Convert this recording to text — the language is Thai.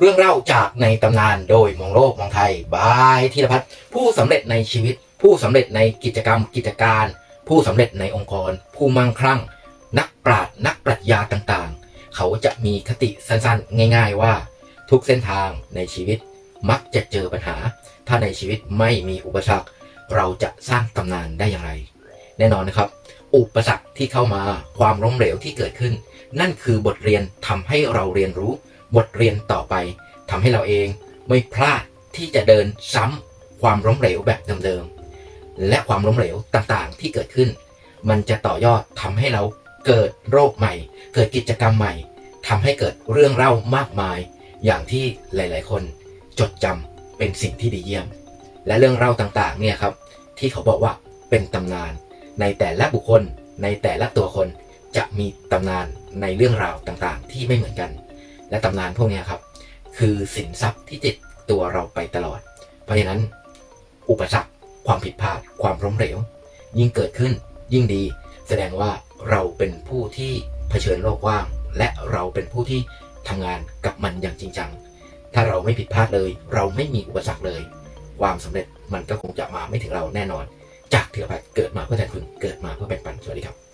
เรื่องเล่าจากในตำนานโดยมองโลกมองไทยบายธีรพัฒน์ผู้สำเร็จในชีวิต ผู้สำเร็จในกิจกรรมกิจการ ผู้สำเร็จในองค์กร ผู้มั่งคั่ง นักปราชญ์นักปรัชญาต่างๆ เขาจะมีคติสั้นๆ ง่าย ๆว่า ทุกเส้นทางในชีวิตมักจะเจอปัญหา ถ้าในชีวิตไม่มีอุปสรรค เราจะสร้างตำนานได้อย่างไร แน่นอนนะครับ อุปสรรคที่เข้ามาความล้มเหลวที่เกิดขึ้น นั่นคือบทเรียนทำให้เราเรียนรู้ บทเรียนต่อไปทำให้เราเองไม่พลาดที่จะเดินซ้ำความล้มเหลวแบบเดิมๆ และความล้มเหลวต่างๆที่เกิดขึ้น มันจะต่อยอดทำให้เราเกิดโรคใหม่ เกิดกิจกรรมใหม่ทำให้เกิดเรื่องเล่ามากมาย อย่างที่หลายๆ คนจดจำเป็นสิ่งที่ดีเยี่ยม และเรื่องเล่าต่างๆเนี่ยครับที่เขาบอกว่าเป็นตำนาน ในแต่ละบุคคลในแต่ละตัวคนจะมีตำนานในเรื่องราวต่างๆ ที่ไม่เหมือนกัน และตำนานพวกนี้ครับ คือสินทรัพย์ที่ติดตัวเราไปตลอด เพราะฉะนั้น อุปสรรคความผิดพลาด ความล้มเหลว ยิ่งเกิดขึ้นยิ่งดี แสดงว่าเราเป็นผู้ที่เผชิญโลกว้าง และเราเป็นผู้ที่ทำงานกับมันอย่างจริงจัง ถ้าเราไม่ผิดพลาดเลย เราไม่มีอุปสรรคเลย ความสำเร็จมันก็คงจะมาไม่ถึงเราแน่นอน จากเถื่อพัดเกิดมาเพื่อแทนคุณเกิดมาเพื่อแบ่งปันสวัสดีครับ